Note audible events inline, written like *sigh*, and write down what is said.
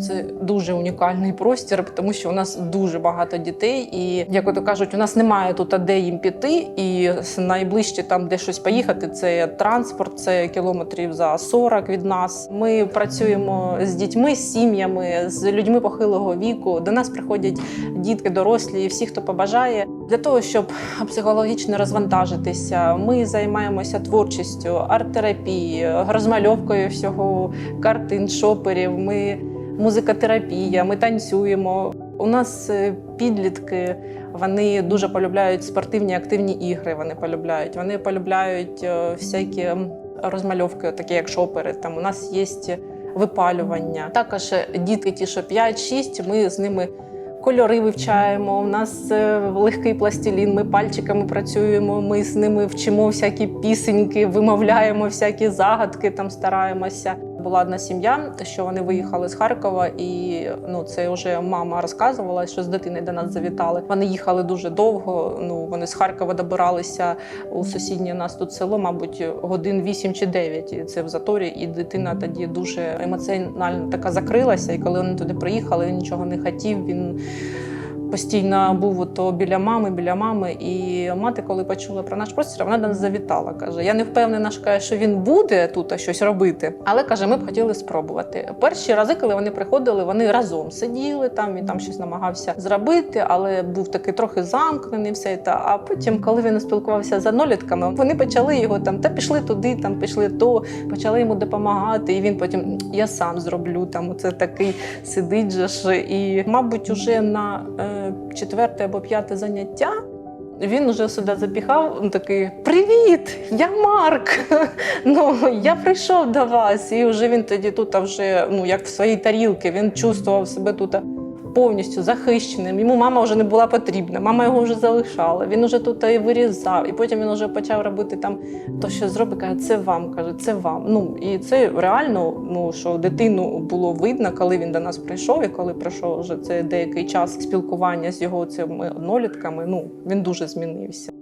Це дуже унікальний простір, тому що у нас дуже багато дітей, і як ото кажуть, у нас немає тут де їм піти. І найближче там, де щось поїхати, це транспорт, це кілометрів за 40 від нас. Ми працюємо з дітьми, з сім'ями, з людьми похилого віку. До нас приходять дітки, дорослі, всі, хто побажає. Для того щоб психологічно розвантажитися, ми займаємося творчістю, арт-терапією, розмальовкою всього картин, шоперів. Ми музикотерапія, ми танцюємо. У нас е, підлітки вони дуже полюбляють спортивні активні ігри. Вони полюбляють. Вони полюбляють е, всякі розмальовки, такі як шопери. Там у нас є випалювання. Також е, дітки, ті, що 5-6, ми з ними. Кольори вивчаємо. У нас легкий пластилін. Ми пальчиками працюємо. Ми з ними вчимо всякі пісеньки, вимовляємо всякі загадки. Там стараємося. Була одна сім'я, що вони виїхали з Харкова, і ну це вже мама розказувала, що з дитиною до нас завітали. Вони їхали дуже довго. Ну вони з Харкова добиралися у сусіднє нас тут село, мабуть, годин 8 чи 9. І це в заторі. І дитина тоді дуже емоціонально така закрилася. І коли вони туди приїхали, він нічого не хотів. Він постійно був ото біля мами, біля мами. І мати, коли почула про наш простір, вона до нас завітала. Каже: Я не впевнена, що, він буде тут щось робити, але каже, ми б хотіли спробувати. Перші рази, коли вони приходили, вони разом сиділи там. Він там щось намагався зробити, але був такий трохи замкнений. Все та. А потім, коли він спілкувався з однолітками, вони почали його там та пішли туди, там пішли то, почали йому допомагати. І він потім я сам зроблю. Там оце такий сидить же ж. І, мабуть, уже на е, четверте або п'яте заняття. Він вже сюди запіхав, такий Привіт! Я Марк! *laughs* Ну я прийшов до вас. І вже він тоді тут вже ну як в своїй тарілці, він чувствував себе тут повністю захищеним. Йому мама вже не була потрібна, мама його вже залишала. Він уже тут і вирізав. І потім він вже почав робити там то, що зробить, каже, це вам каже, це вам. Ну і це реально, ну що дитину було видно, коли він до нас прийшов, і коли пройшов вже це деякий час спілкування з його цими однолітками. Ну він дуже змінився.